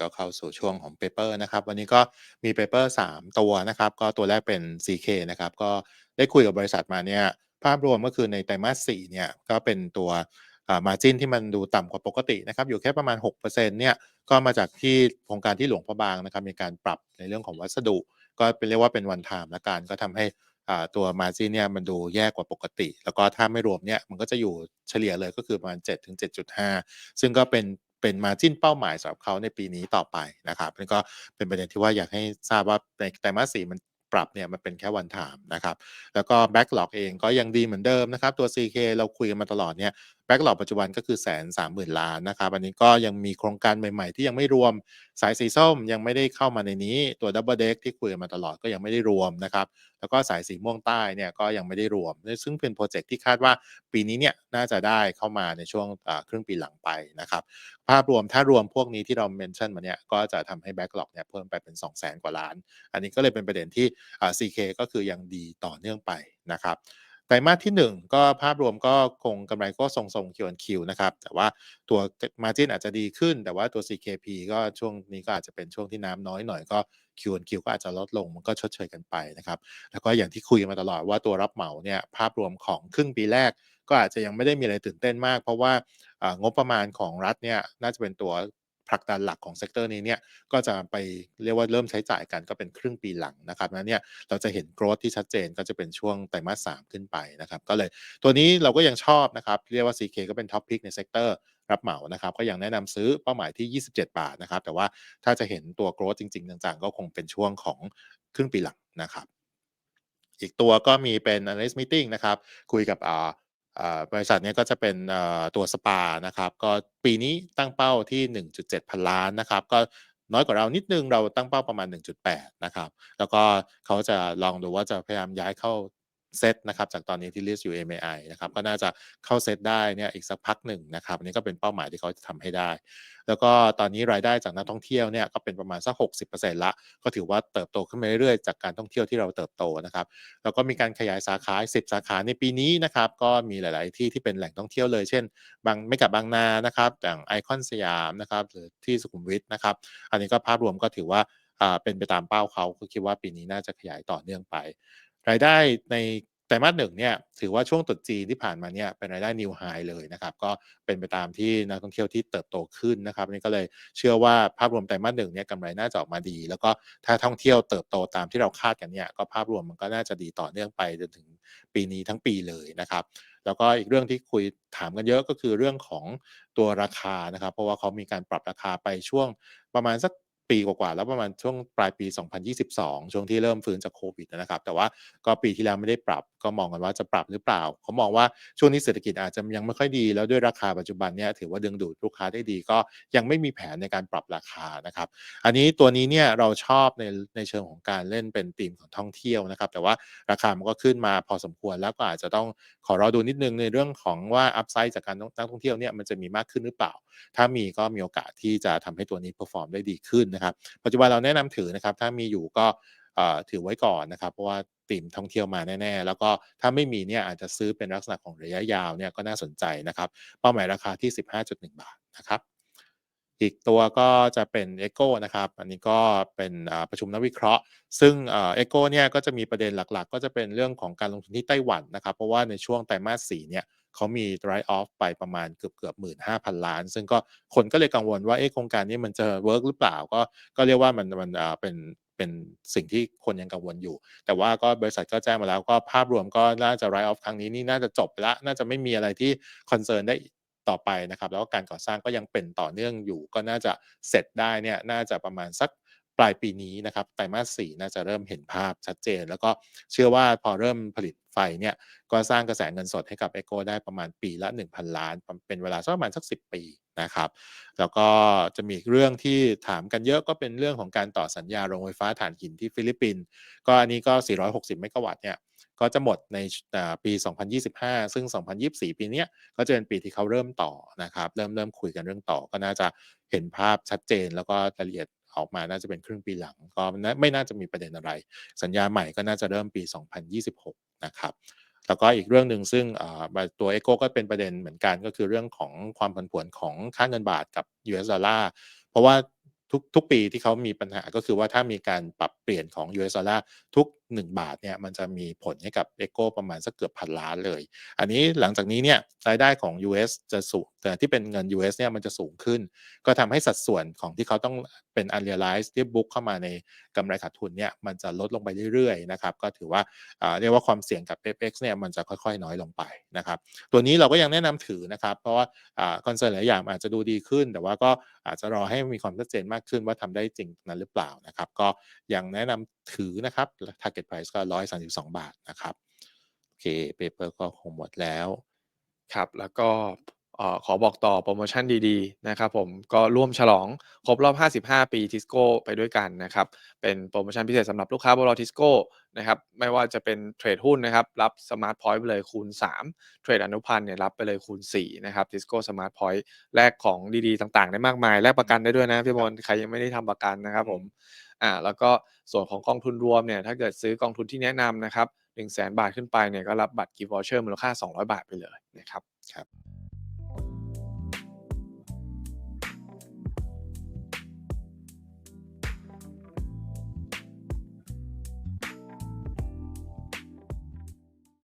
ก็เข้าสู่ช่วงของเปเปอร์นะครับ วันนี้ก็มีเปเปอร์3ตัวนะครับ ก็ตัวแรกเป็น CK นะครับ ก็ได้คุยกับบริษัทมาเนี่ย ภาพรวมก็คือในไตรมาส4เนี่ย ก็เป็นตัวอ่า margin ที่มันดูต่ำกว่าปกตินะครับ อยู่แค่ประมาณ 6%เนี่ยก็มาจากที่โครงการที่หลวงพระบางนะครับ มีการปรับในเรื่องของวัสดุ ก็เป็นเรียกว่าเป็น one time แล้วกันก็ทำให้ตัว margin เนี่ยมันดูแย่กว่าปกติ แล้วก็ถ้าไม่รวมเนี่ยมันก็จะอยู่เฉลี่ยเลยก็คือประมาณ 7-7.5 ซึ่งก็เป็น เป็นมาจิ้นเป้าหมายสำหรับเขาในปีนี้ต่อไปนะครับนั่นก็เป็นประเด็นที่ว่าอยากให้ทราบว่าในไตรมาส4มันปรับเนี่ยมันเป็นแค่วันถามนะครับ แล้วก็แบ็กหลอกเองก็ยังดีเหมือนเดิมนะครับ ตัว CK เราคุยกันมาตลอดเนี่ย backlog ปัจจุบันก็คือ130,000ล้านนะครับ อันนี้ก็ยังมีโครงการใหม่ๆ ที่ยังไม่รวมสายสีส้มยังไม่ได้เข้ามาในนี้ ตัว Double Deck ที่คุยกันมาตลอดก็ยังไม่ได้รวมนะครับ แล้วก็สายสีม่วงใต้เนี่ยก็ยังไม่ได้รวม ซึ่งเป็นพรเจกต์ที่คาดว่าปีนี้เนี่ยน่าจะได้เข้ามาในช่วงครึ่งปีหลังไปนะครับ ภาพรวมถ้ารวมพวกนี้ที่เราเมนชั่นมาเนี่ยก็จะทำให้ backlog เนี่ยเพิ่มไปเป็น200,000กว่าล้าน อันนี้ก็เลยเป็นประเด็นที่ CK ก็คือยังดีต่อเนื่องไปนะครับ ไตรมาสที่ 1 ก็ภาพรวมก็คงกำไรก็ทรงๆ Q-on-Q นนะครับ แต่ว่าตัวก margin อาจจะดีขึ้น แต่ว่าตัว CKP ก็ช่วงนี้ก็อาจจะเป็นช่วงที่น้ำน้อยหน่อยก็ Q-on-Q ก็อาจจะลดลงมันก็ชดเชยกันไปนะครับ แล้วก็อย่างที่คุยกันมาตลอดว่าตัวรับเหมาเนี่ยภาพรวมของครึ่งปีแรก ก็อาจจะยังไม่ได้มีอะไรตื่นเต้นมาก เพราะว่างบประมาณของรัฐเนี่ยน่าจะเป็นตัว ผลักดันหลักของเซกเตอร์นี้เนี่ยก็จะไปเรียกว่าเริ่มใช้จ่ายกันก็เป็นครึ่งปีหลังนะครับนั้นเนี่ยเราจะเห็น growth ที่ชัดเจนก็จะเป็นช่วงไตรมาส3ขึ้นไปนะครับก็เลยตัวนี้เราก็ยังชอบนะครับเรียกว่า CK ก็เป็น Top Pick ในเซกเตอร์รับเหมานะครับก็ยังแนะนำซื้อเป้าหมายที่ 27 บาทนะครับแต่ว่าถ้าจะเห็นตัว growth จริงๆจังๆ ก็คงเป็นช่วงของครึ่งปีหลังนะครับอีกตัวก็มีเป็น Analyst Meeting นะครับคุยกับอ่า บริษัทนี้ก็จะเป็นตัวสปานะครับ ก็ปีนี้ตั้งเป้าที่ 1.7 พันล้านนะครับ ก็น้อยกว่าเรานิดหนึ่งเราตั้งเป้าประมาณ 1.8 นะครับ แล้วก็เขาจะลองดูว่าจะพยายามย้ายเข้า เซตนะครับจากตอนนี้ที่ list อยู่ MAI นะครับก็น่าจะเข้าเซตได้เนี่ยอีกสักพักหนึ่งนะครับอันนี้ก็เป็นเป้าหมายที่เขาจะทำให้ได้ แล้วก็ตอนนี้รายได้จากนักท่องเที่ยวเนี่ยก็เป็นประมาณสัก 60%ล้วก็ถือว่าเติบโตขึ้นมาเรื่อยๆ จากการท่องเที่ยวที่เราเติบโตนะครับแล้วก็มีการขยายสาขา 10 สาขาในปีนี้นะครับก็มีหลาย ๆ ที่ที่เป็นแหล่งท่องเที่ยวเลย เช่น บางเมกะบบางนานะครับอย่างไอคอนสยามนะครับหรือที่สุขุมวิทนะครับอันนี้ก็ภาพรวมก็ถือว่าอ่าเป็นไปตามเป้าเขาก็คิดว่าปีนี้น่าจะขยายต่อเนื่องไป รายได้ในไตรมาส1เนี่ยถือว่าช่วงตรุษจีนที่ผ่านมาเนี่ยเป็นรายได้ New High เลยนะครับก็เป็นไปตามที่นักท่องเที่ยวที่เติบโตขึ้นนะครับนนี้ก็เลยเชื่อว่าภาพรวมไตรมาส1เนี่ยกำไรน่าจะออกมาดี แล้วก็ถ้าท่องเที่ยวเติบโตตามที่เราคาดกันเนี่ยก็ภาพรวมมันก็น่าจะดีต่อเนื่องไปจนถึงปีนี้ทั้งปีเลยนะครับแล้วก็อีกเรื่องที่คุยถามกันเยอะก็คือเรื่องของตัวราคานะครับ เพราะว่าเขามีการปรับราคาไปช่วงประมาณสัก ปีกว่าๆแล้วประมาณช่วงปลายปี 2022 ช่วงที่เริ่มฟื้นจากโควิดนะครับ แต่ว่าก็ปีที่แล้วไม่ได้ปรับ ก็มองกันว่าจะปรับหรือเปล่า เขามองว่าช่วงนี้เศรษฐกิจอาจจะยังไม่ค่อยดี แล้วด้วยราคาปัจจุบันเนี่ยถือว่าดึงดูดลูกค้าได้ดีก็ยังไม่มีแผนในการปรับราคานะครับ อันนี้ตัวนี้เนี่ยเราชอบในในเชิงของการเล่นเป็นธีมของท่องเที่ยวนะครับ แต่ว่าราคามันก็ขึ้นมาพอสมควรแล้วก็อาจจะต้องขอรอดูนิดนึงในเรื่องของว่าอัปไซด์จากการนักท่องเที่ยวเนี่ยมันจะมีมากขึ้นหรือเปล่า ถ้ามีก็มีโอกาสที่จะทำให้ตัวนี้ perform ได้ดีขึ้นนะครับ ปัจจุบันเราแนะนำถือนะครับ ถ้ามีอยู่ก็ ถือไว้ก่อนนะครับ เพราะว่าธีมท่องเที่ยวมาแน่ๆ แล้วก็ถ้าไม่มีเนี่ยอาจจะซื้อเป็นลักษณะของระยะยาวเนี่ยก็น่าสนใจนะครับ เป้าหมายราคาที่ 15.1 บาทนะครับอีกตัวก็จะเป็น Echo นะครับ อันนี้ก็เป็นประชุมนักวิเคราะห์ ซึ่งเอ่อ Echo เนี่ยก็จะมีประเด็นหลักๆ ก็จะเป็นเรื่องของการลงทุนที่ไต้หวันนะครับ เพราะว่าในช่วงไตรมาส4เนี่ยเขามี write off ไปประมาณเกือบๆ15,000ล้าน ซึ่งก็คนก็เลยกังวลว่าเอ๊ะโครงการนี้มันจะเวิร์กหรือเปล่า ก็ก็เรียกว่ามันมันอ่าเป็น เป็นสิ่งที่คนยังกังวลอยู่ แต่ว่าก็บริษัทก็แจ้งมาแล้วก็ภาพรวมก็น่าจะไรออฟครั้งนี้นี่น่าจะจบแล้วน่าจะไม่มีอะไรที่คอนเซิร์นได้ต่อไปนะครับ แล้วก็การก่อสร้างก็ยังเป็นต่อเนื่องอยู่ ก็น่าจะเสร็จได้เนี่ยน่าจะประมาณสัก ปลายปีนี้นะครับไตรมาส4น่าจะเริ่มเห็นภาพชัดเจน แล้วก็เชื่อว่าพอเริ่มผลิตไฟเนี่ยก็สร้างกระแสเงินสดให้กับ Echo ได้ประมาณปีละ 1,000 ล้าน เป็นเวลาสักประมาณสัก 10 ปีนะครับ แล้วก็จะมีเรื่องที่ถามกันเยอะก็เป็นเรื่องของการต่อสัญญาโรงไฟฟ้าถ่านหินที่ฟิลิปปินส์ก็อันนี้ก็ 460 เมกะวัตต์เนี่ยก็จะหมดในชอ่าปี 2025 ซึ่ง 2024 ปีนี้ก็จะเป็นปีที่เขาเริ่มต่อนะครับ เริ่มเริ่มคุยกันเรื่องต่อก็น่าจะเห็นภาพชัดเจนแล้วก็รายละเอียด ออกมาน่าจะเป็นครึ่งปีหลัง ก็ไม่น่าจะมีประเด็นอะไร สัญญาใหม่ก็น่าจะเริ่มปี 2026 นะครับแล้วก็อีกเรื่องหนึ่งซึ่งตัวเอโก้ก็เป็นประเด็นเหมือนกันก็คือเรื่องของความผันผวนของค่าเงินบาทกับ US ดอลลาร์เพราะว่าทุกทุกปีที่เขามีปัญหาก็คือว่าถ้ามีการปรับเปลี่ยนของ US ดอลลาร์ทุก1 บาทเนี่ยมันจะมีผลให้กับ Echo ประมาณสักเกือบพันล้านเลย อันนี้หลังจากนี้เนี่ยรายได้ของ US จะสูงแต่ที่เป็นเงิน US เนี่ยมันจะสูงขึ้น ก็ทำให้สัดส่วนของที่เขาต้องเป็น unrealized ที่บุ๊กเข้ามาในกำไรขาดทุนเนี่ยมันจะลดลงไปเรื่อยๆนะครับก็ถือว่าเรียกว่าความเสี่ยงกับ FX เนี่ยมันจะค่อยๆ น้อยลงไปนะครับตัวนี้เราก็ยังแนะนำถือนะครับเพราะว่าคอนเซิร์นหลายอย่างอาจจะดูดีขึ้น แต่ว่าก็อาจจะรอให้มีความชัดเจนมากขึ้นว่าทำได้จริงนั้นหรือเปล่านะครับก็ยังแนะนำ ถือนะครับ target price ก็ 132 บาทนะครับ โอเคเปเปอร์ก็คงหมดแล้ว ครับ แล้วก็ ขอบอกต่อโปรโมชั่นดีๆนะครับผมก็ร่วมฉลองครบรอบ 55 ปีทิสโก้ไปด้วยกันนะครับเป็นโปรโมชั่นพิเศษสำหรับลูกค้าบลทิสโก้นะครับไม่ว่าจะเป็นเทรดหุ้นนะครับรับสมาร์ทพอยต์ไปเลยคูณ 3 เทรดอนุพันธ์เนี่ยรับไปเลยคูณ 4 นะครับทิสโก้สมาร์ทพอยต์แลกของดีๆ ต่างๆ ได้มากมาย แลกประกันได้ด้วยนะพี่บอลใครยังไม่ได้ทำประกันนะครับผมอ่าแล้วก็ส่วนของกองทุนรวมเนี่ยถ้าเกิดซื้อกองทุนที่แนะนำนะครับ1 0 0 0 0 0บาทขึ้นไปเนี่ยก็รับบัตรกิฟต์วอเชอร์มูลค่า 200 บาทไปเลยนะครับครับ